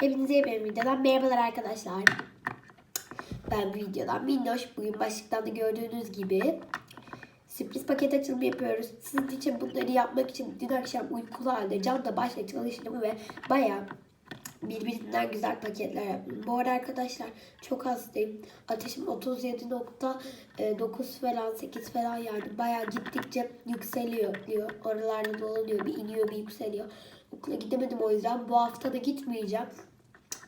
Hepinize yeni bir videodan merhabalar arkadaşlar. Ben bu videodan Minnoş. Bugün başlıktan da gördüğünüz gibi sürpriz paket açılımı yapıyoruz. Sizin için bunları yapmak için dün akşam uykulu halde canla başla çalıştım ve bayağı birbirinden güzel paketler yaptım. Bu arada arkadaşlar çok hastayım. Ateşim 37.9 falan 8 falan yani bayağı gittikçe yükseliyor diyor. Oralarda dolanıyor bir iniyor bir yükseliyor. Okula gidemedim o yüzden bu hafta da gitmeyeceğim.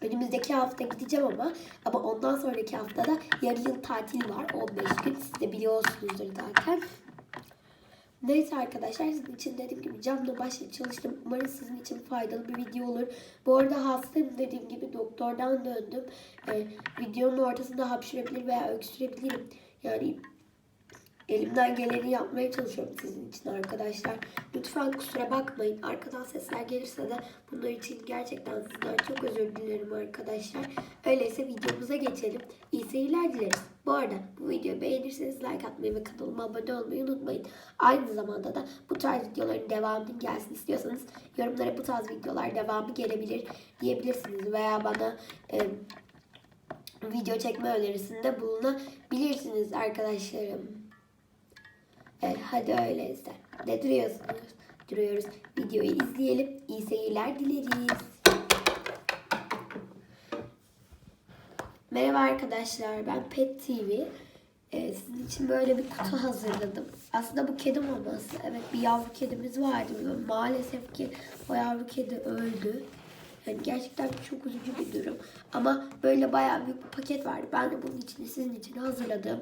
Önümüzdeki hafta gideceğim ama ama ondan sonraki haftada yarı yıl tatil var 15 gün siz de biliyorsunuzdur zaten. Neyse arkadaşlar sizin için dediğim gibi camla başla çalıştım. Umarım sizin için faydalı bir video olur. Bu arada hastayım dediğim gibi doktordan döndüm. Ee, videonun ortasında hapşırabilir veya öksürebilirim. Yani elimden geleni yapmaya çalışıyorum sizin için arkadaşlar. Lütfen kusura bakmayın. Arkadan sesler gelirse de bunlar için gerçekten sizden çok özür dilerim arkadaşlar. Öyleyse videomuza geçelim. İyi seyirler dileriz. Bu arada bu videoyu beğenirseniz like atmayı ve kanalıma abone olmayı unutmayın. Aynı zamanda da bu tarz videoların devamının gelsin istiyorsanız yorumlara bu tarz videolar devamı gelebilir diyebilirsiniz. Veya bana e, video çekme önerisinde bulunabilirsiniz arkadaşlarım. Evet hadi öyleyse. Ne duruyorsunuz? Duruyoruz. Videoyu izleyelim. İyi seyirler dileriz. Merhaba arkadaşlar. Ben Pet TV. Ee, sizin için böyle bir kutu hazırladım. Aslında bu kedi maması. Evet bir yavru kedimiz vardı. Maalesef ki o yavru kedi öldü. Yani gerçekten çok üzücü bir durum. Ama böyle bayağı büyük bir paket vardı. Ben de bunun için sizin için hazırladım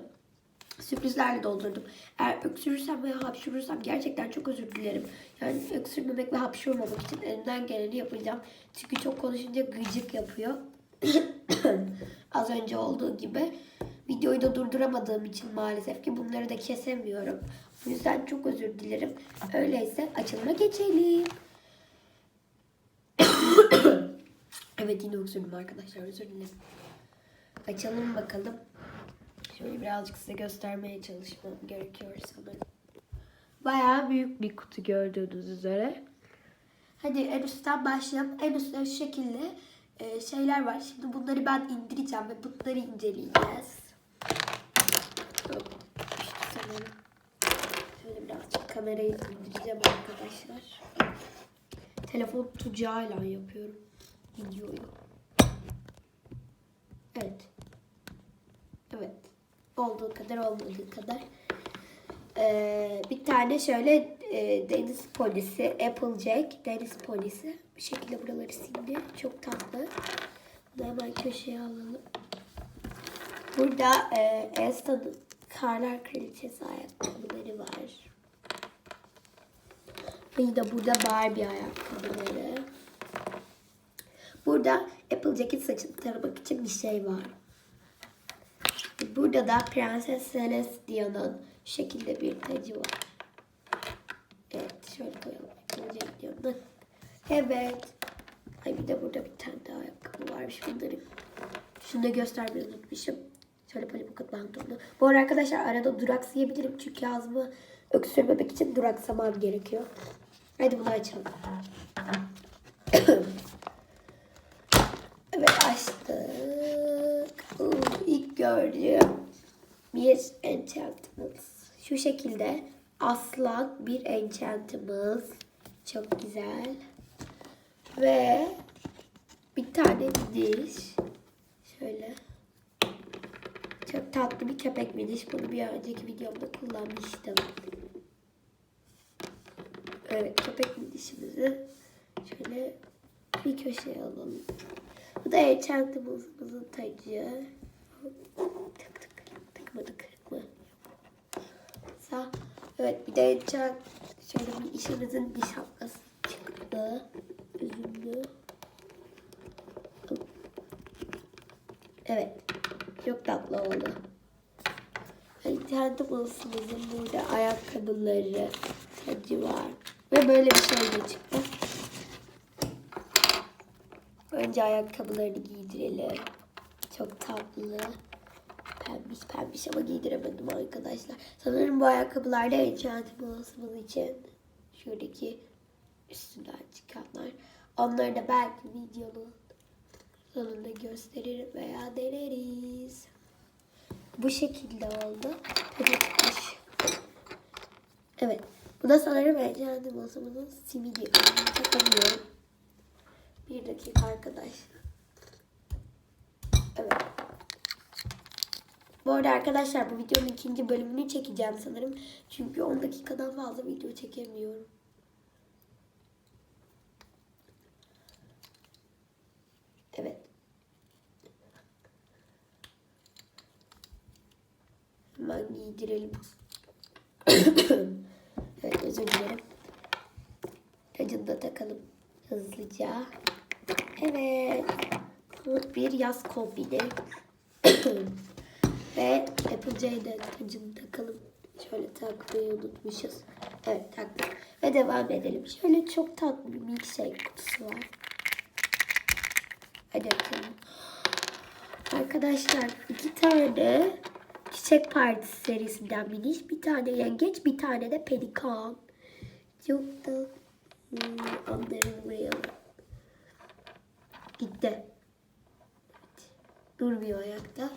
sürprizlerle doldurdum. Eğer öksürürsem veya hapşurursam gerçekten çok özür dilerim. Yani öksürmemek ve hapşurmamak için elimden geleni yapacağım. Çünkü çok konuşunca gıcık yapıyor. Az önce olduğu gibi. Videoyu da durduramadığım için maalesef ki bunları da kesemiyorum. O yüzden çok özür dilerim. Öyleyse açılıma geçelim. evet yine öksürdüm arkadaşlar özür dilerim. Açalım bakalım. Şöyle birazcık size göstermeye çalışmam gerekiyor sanırım. Bayağı büyük bir kutu gördüğünüz üzere. Hadi en üstten başlayalım. En üstte şu şekilde e, şeyler var. Şimdi bunları ben indireceğim ve bunları inceleyeceğiz. Şöyle birazcık kamerayı indireceğim arkadaşlar. Telefon tucağıyla yapıyorum videoyu. Evet. Olduğu kadar olmadığı kadar. Ee, bir tane şöyle e, deniz polisi, Applejack deniz polisi. Bir şekilde buraları sildi. Çok tatlı. Bunu hemen köşeye alalım. Burada e, Elsta'nın Karlar Kraliçesi ayakkabıları var. Bir de burada Barbie ayakkabıları. Burada Applejack'in saçını taramak için bir şey var. Burada da Prenses Celestia'nın şekilde bir tacı var. Evet şöyle koyalım. Applejack yanına. Evet. Ay bir de burada bir tane daha ayakkabı varmış bunların. Şunu da göstermeyi unutmuşum. Şöyle böyle bu pantolonu. Bu arada arkadaşlar arada duraksayabilirim çünkü ağzımı öksürmemek için duraksamam gerekiyor. Hadi bunu açalım. evet açtık. Gördüğüm bir enchantımız. Şu şekilde aslan bir enchantımız. Çok güzel. Ve bir tane diş. Şöyle. Çok tatlı bir köpek miniş. Bunu bir önceki videomda kullanmıştım. Evet köpek minişimizi şöyle bir köşeye alalım. Bu da enchantımızın tacı. Kırık mı? Sağ. Evet bir de enchant şöyle bir işimizin bir şapkası çıktı. Üzümlü. Evet. Çok tatlı oldu. Enchantables'ımızın burada ayakkabıları, tacı var. Ve böyle bir şey de çıktı. Önce ayakkabılarını giydirelim. Çok tatlı. Pembiş pembiş ama giydiremedim arkadaşlar. Sanırım bu ayakkabılar da Enchantables'ımız için. Şuradaki üstünden çıkanlar. Onları da belki videonun Sonunda gösteririm veya deneriz. Bu şekilde oldu. Evet. Bu da sanırım Ece'nin masamızın simidi. Takamıyorum. Bir dakika arkadaşlar. Evet. Bu arada arkadaşlar bu videonun ikinci bölümünü çekeceğim sanırım. Çünkü 10 dakikadan fazla video çekemiyorum. Evet. Hemen giydirelim. evet özür dilerim. Tacını da takalım hızlıca. Evet. Bu bir yaz kombini. Ve Applejack'de tacını takalım. Şöyle takmayı unutmuşuz. Evet taktık. Ve devam edelim. Şöyle çok tatlı bir milkshake kutusu var. Hadi açalım. Arkadaşlar iki tane Çiçek Partisi serisinden miniş. Bir tane yengeç, bir tane de pelikan. Çok da hmm. Gitti. Evet. Durmuyor ayakta.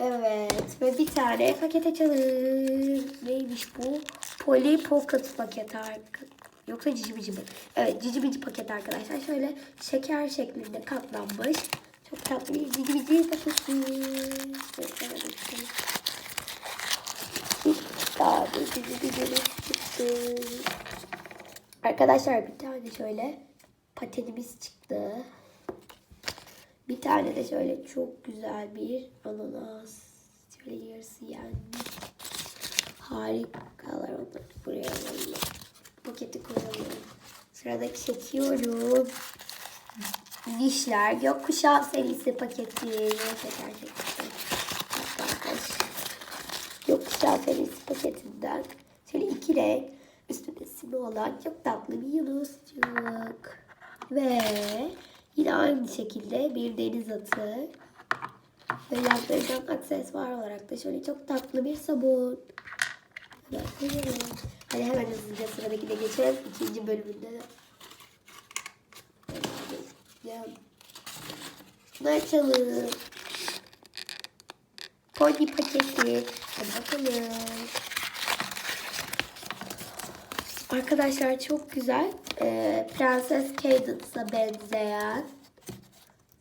Evet ve bir tane paket açalım. Neymiş bu? Polly Pocket paket arka. Yoksa cici bici mi? Evet cici bici paket arkadaşlar. Şöyle şeker şeklinde katlanmış. Çok tatlı cici bici paketi. Bici çıktı. Arkadaşlar bir tane şöyle patenimiz çıktı. Bir tane de şöyle çok güzel bir ananas. Şöyle yarısı yenmiş. Harikalar onlar. Buraya alalım. Paketi koyalım. Sıradaki çekiyorum. Dişler Gökkuşağı serisi paketi. Şeker. Arkadaş. Gökkuşağı serisi paketinden. Şöyle iki renk. Üstünde simi olan çok tatlı bir yunuscuk. Ve Yine aynı şekilde bir deniz atı. Ve yanlarından aksesuar olarak da şöyle çok tatlı bir sabun. Hadi hemen hızlıca sıradakine geçelim. İkinci bölümünde de. Şunu açalım. Pony paketi. Hadi bakalım. Arkadaşlar çok güzel. Ee, Prenses Cadence'a benzeyen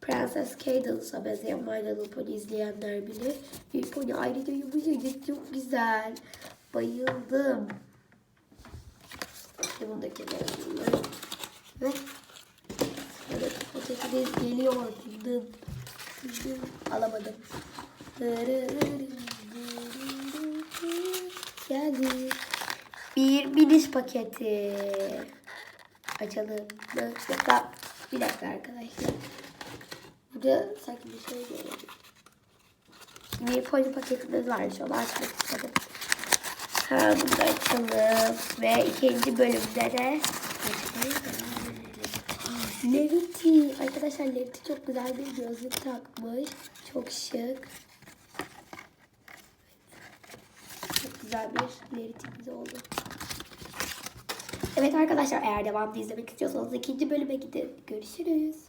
Prenses Cadence'a benzeyen My Little Pony izleyenler bilir. Bir pony ayrıca yumuşacık çok güzel. Bayıldım. İşte bunu da kenara alayım. Ve sıradaki paketimiz geliyor. Dın, dın, alamadım. Geldi. Bir miniş paketi. Açalım mı? Yoksa bir dakika arkadaşlar. Burada sanki bir şey görelim. Bir poli paketimiz varmış onu açmak istedim. Ha bunu da açalım. Ve ikinci bölümde de Levity. Arkadaşlar Levity çok güzel bir gözlük takmış. Çok şık. Çok güzel bir Levity'miz oldu. Evet arkadaşlar eğer devamlı izlemek istiyorsanız ikinci bölüme gidin. Görüşürüz.